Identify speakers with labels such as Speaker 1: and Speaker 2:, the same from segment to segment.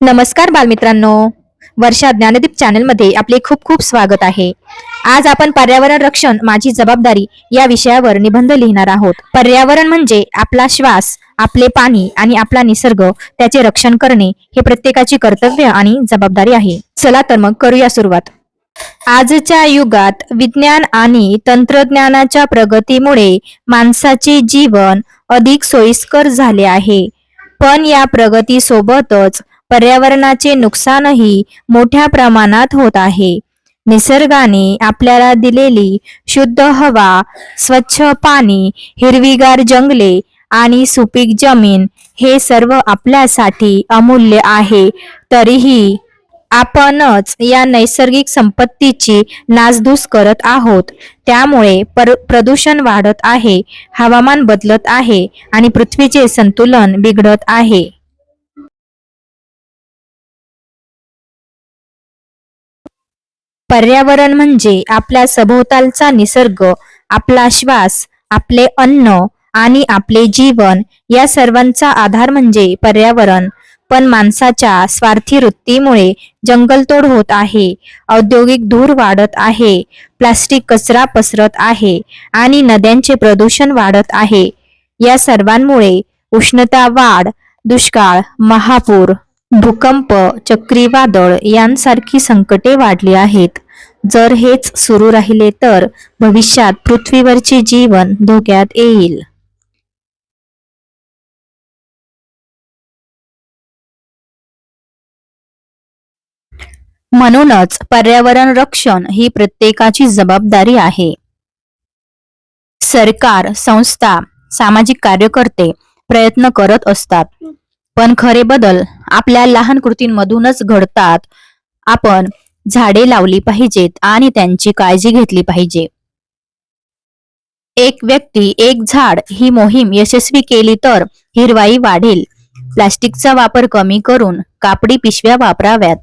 Speaker 1: नमस्कार बालमित्रांनो. वर्षा ज्ञानदीप चॅनलमध्ये आपले खूप खूप स्वागत आहे. आज आपण पर्यावरण रक्षण माझी जबाबदारी या विषयावर निबंध लिहिणार आहोत. पर्यावरण म्हणजे आपला श्वास आपले पाणी आणि आपला निसर्ग त्याचे रक्षण करणे हे प्रत्येकाची कर्तव्य आणि जबाबदारी आहे. चला तर मग करूया सुरुवात. आजच्या युगात विज्ञान आणि तंत्रज्ञानाच्या प्रगतीमुळे माणसाचे जीवन अधिक सोयीस्कर झाले आहे. पण या प्रगतीसोबतच पर्यावरणाचे नुकसानही मोठ्या प्रमाणात होत आहे. निसर्गाने आपल्याला दिलेली शुद्ध हवा स्वच्छ पाणी हिरवीगार जंगले आणि सुपीक जमीन हे सर्व आपल्यासाठी अमूल्य आहे. तरीही आपणच या नैसर्गिक संपत्तीची नासधूस करत आहोत. त्यामुळे पर प्रदूषण वाढत आहे हवामान बदलत आहे आणि पृथ्वीचे संतुलन बिघडत आहे. पर्यावरण म्हणजे आपल्या सभोवतालचा निसर्ग आपला श्वास आपले अन्न आणि आपले जीवन. या सर्वांचा आधार म्हणजे पर्यावरण. पण माणसाच्या स्वार्थी वृत्तीमुळे जंगलतोड होत आहे औद्योगिक धूर वाढत आहे प्लास्टिक कचरा पसरत आहे आणि नद्यांचे प्रदूषण वाढत आहे. या सर्वांमुळे उष्णता वाढ दुष्काळ महापूर भूकंप चक्रीवादळ यांसारखी संकटे वाढली आहेत. जर हेच सुरू राहिले तर भविष्यात पृथ्वीवरचे जीवन धोक्यात येईल. म्हणूनच पर्यावरण रक्षण ही प्रत्येकाची जबाबदारी आहे. सरकार संस्था सामाजिक कार्यकर्ते प्रयत्न करत असतात. पण खरे बदल आपल्या लहान कृतींमधूनच घडतात. आपण झाडे लावली पाहिजेत आणि त्यांची काळजी घेतली पाहिजे. एक व्यक्ती एक झाड ही मोहीम यशस्वी केली तर हिरवाई वाढेल. प्लास्टिकचा वापर कमी करून कापडी पिशव्या वापराव्यात.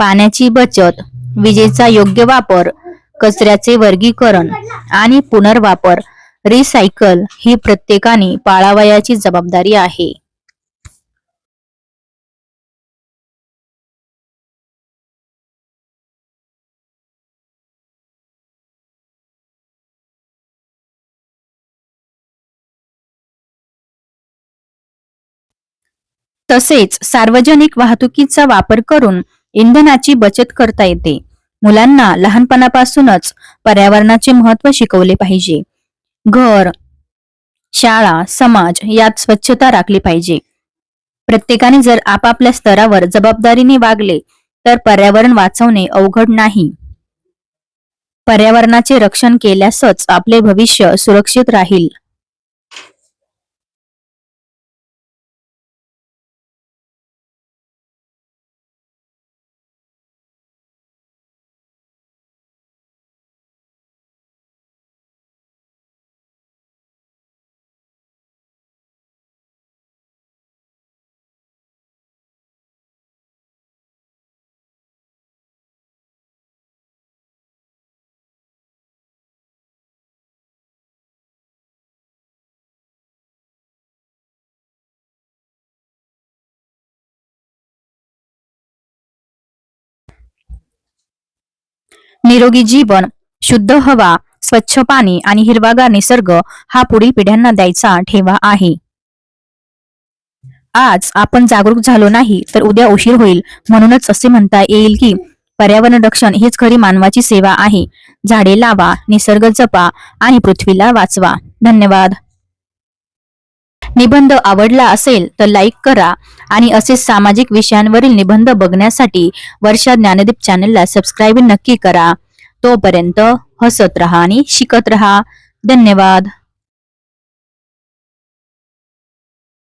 Speaker 1: पाण्याची बचत विजेचा योग्य वापर कचऱ्याचे वर्गीकरण आणि पुनर्वापर रिसायकल ही प्रत्येकाने पाळावयाची जबाबदारी आहे. तसेच सार्वजनिक वाहतुकीचा वापर करून इंधनाची बचत करता येते. मुलांना लहानपणापासूनच पर्यावरणाचे महत्त्व शिकवले पाहिजे. घर शाळा समाज यात स्वच्छता राखली पाहिजे. प्रत्येकाने जर आपापल्या स्तरावर जबाबदारीने वागले तर पर्यावरण वाचवणे अवघड नाही. पर्यावरणाचे रक्षण केल्यासच आपले भविष्य सुरक्षित राहील. निरोगी जीवन शुद्ध हवा स्वच्छ पाणी आणि हिरवागार निसर्ग हा पुढील पिढ्यांना द्यायचा ठेवा आहे. आज आपण जागरूक झालो नाही तर उद्या उशीर होईल. म्हणूनच असे म्हणता येईल की पर्यावरण रक्षण हीच खरी मानवाची सेवा आहे. झाडे लावा निसर्ग जपा आणि पृथ्वीला वाचवा. धन्यवाद. निबंध आवडला असेल तर लाईक करा आणि असे सामाजिक विषयांवरील निबंध बघण्यासाठी वर्षा ज्ञानदीप चॅनलला सबस्क्राईब नक्की करा. तोपर्यंत हसत रहा आणि शिकत रहा. धन्यवाद.